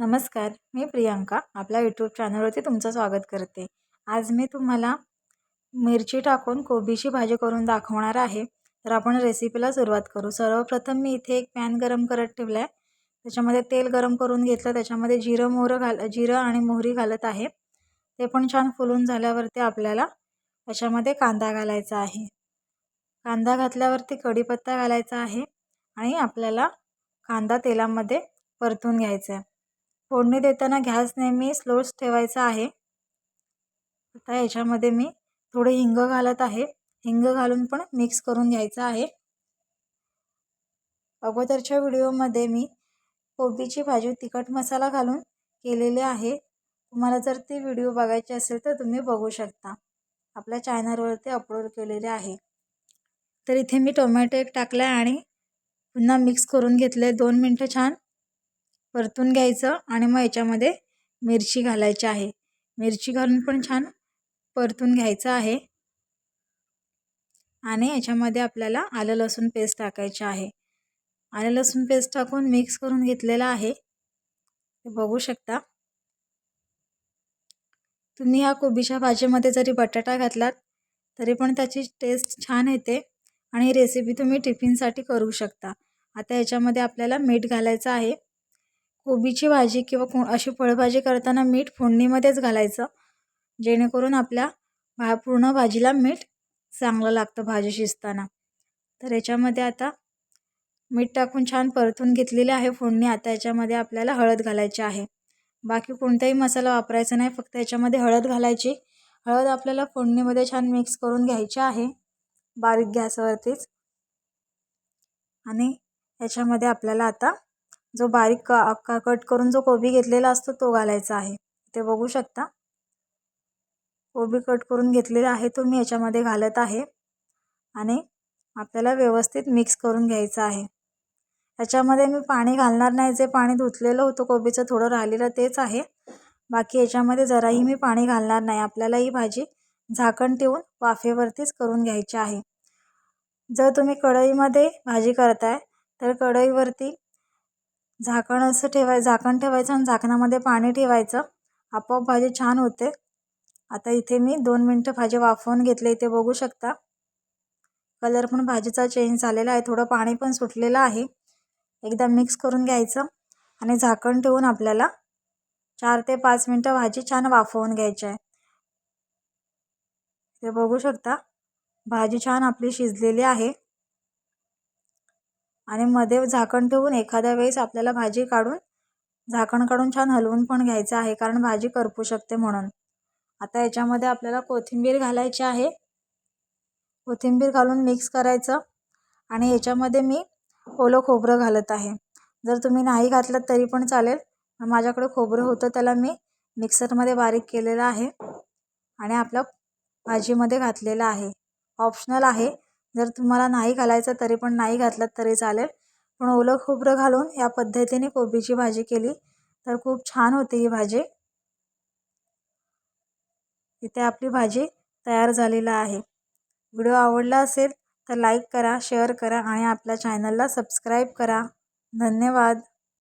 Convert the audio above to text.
नमस्कार मी प्रियांका आपल्या यूट्यूब चॅनलवरती तुमचं स्वागत करते. आज मी तुम्हाला मिरची टाकून कोबीची भाजी करून दाखवणार आहे. तर आपण रेसिपीला सुरुवात करू. सर्वप्रथम मी इथे एक पॅन गरम करत ठेवला आहे त्याच्यामध्ये तेल गरम करून घेतलं. त्याच्यामध्ये जिरं मोहरं घाल जिरं आणि मोहरी घालत आहे. ते पण छान फुलून झाल्यावरती आपल्याला त्याच्यामध्ये कांदा घालायचा आहे. कांदा घातल्यावरती कढीपत्ता घालायचा आहे आणि आपल्याला कांदा तेलामध्ये परतून घ्यायचा आहे. फोडणी देताना गॅस नेहमी स्लोच ठेवायचा आहे. आता याच्यामध्ये मी थोडे हिंग घालत आहे. हिंग घालून पण मिक्स करून घ्यायचं आहे. अगोदरच्या व्हिडिओमध्ये मी कोबीची भाजी तिखट मसाला घालून केलेली आहे. तुम्हाला जर ती व्हिडिओ बघायची असेल तर तुम्ही बघू शकता. आपल्या चॅनलवरती अपलोड केलेले आहे. तर इथे मी टोमॅटो एक टाकला आहे आणि पुन्हा मिक्स करून घेतले दोन मिनटं छान परतून घ्यायचं आणि मग याच्यामध्ये मिरची घालायची आहे. मिरची घालून पण छान परतून घ्यायचं आहे. आणि याच्यामध्ये आपल्याला आलं लसूण पेस्ट टाकायचं आहे. आलं लसूण पेस्ट टाकून मिक्स करून घेतलेलं आहे. ते बघू शकता. तुम्ही या कोबीच्या भाजीमध्ये जरी बटाटा घातलात तरी पण त्याची टेस्ट छान येते आणि रेसिपी तुम्ही टिफिनसाठी करू शकता. आता याच्यामध्ये आपल्याला मीठ घालायचं आहे. कोबीची भाजी किंवा को अशी फळभाजी करताना मीठ फोडणीमध्येच घालायचं. जेणेकरून आपल्या भा पूर्ण भाजीला मीठ चांगलं लागतं भाजी शिजताना. तर याच्यामध्ये आता मीठ टाकून छान परतून घेतलेले आहे फोडणी. आता याच्यामध्ये आपल्याला हळद घालायची आहे. बाकी कोणताही मसाला वापरायचा नाही फक्त याच्यामध्ये हळद घालायची. हळद आपल्याला फोडणीमध्ये छान मिक्स करून घ्यायची आहे. बारीक गॅसवरतीच. आणि याच्यामध्ये आपल्याला आता जो बारीक का कट करून जो कोबी घेतलेला असतो तो घालायचा आहे. ते बघू शकता. कोबी कट करून घेतलेला आहे तो मी याच्यामध्ये घालत आहे. आणि आपल्याला व्यवस्थित मिक्स करून घ्यायचं आहे. याच्यामध्ये मी पाणी घालणार नाही. जे पाणी धुतलेलं होतं कोबीचं थोडं राहिलेलं तेच आहे. बाकी याच्यामध्ये जराही मी पाणी घालणार नाही. आपल्याला ही भाजी झाकण ठेवून वाफेवरतीच करून घ्यायची आहे. जर तुम्ही कढईमध्ये भाजी करताय तर कढईवरती झाकण असं ठेवाय झाकण ठेवायचं आणि झाकणामध्ये पाणी ठेवायचं. आपोआप भाजी छान होते. आता इथे मी दोन मिनटं भाजी वाफवून घेतले. इथे बघू शकता. कलर पण भाजीचा चेंज झालेला आहे. थोडं पाणी पण सुटलेलं आहे. एकदा मिक्स करून घ्यायचं आणि झाकण ठेवून आपल्याला चार ते पाच मिनटं भाजी छान वाफवून घ्यायची आहे. ते बघू शकता. भाजी छान आपली शिजलेली आहे. आणि मध्ये झाकण ठेवून एखाद्या वेळेस आपल्याला भाजी काढून झाकण काढून छान हलवून पण घ्यायचं आहे कारण भाजी करपू शकते म्हणून. आता याच्यामध्ये आपल्याला कोथिंबीर घालायची आहे. कोथिंबीर घालून मिक्स करायचं आणि याच्यामध्ये मी ओलं खोबरं घालत आहे. जर तुम्ही नाही घातलं तरी पण चालेल माझ्याकडे खोबरं होतं त्याला मी मिक्सरमध्ये बारीक केलेलं आहे आणि आपलं भाजीमध्ये घातलेलं आहे. ऑप्शनल आहे जर तुम्हाला नाही घालायचं तरी पण नाही घातलं तरी चालेल. पण ओलं खोबरं घालून या पद्धतीने कोबीची भाजी केली तर खूप छान होते ही भाजी. इथे आपली भाजी तयार झालेला आहे. व्हिडिओ आवडला असेल तर लाईक करा शेअर करा आणि आपल्या चॅनलला सबस्क्राईब करा. धन्यवाद.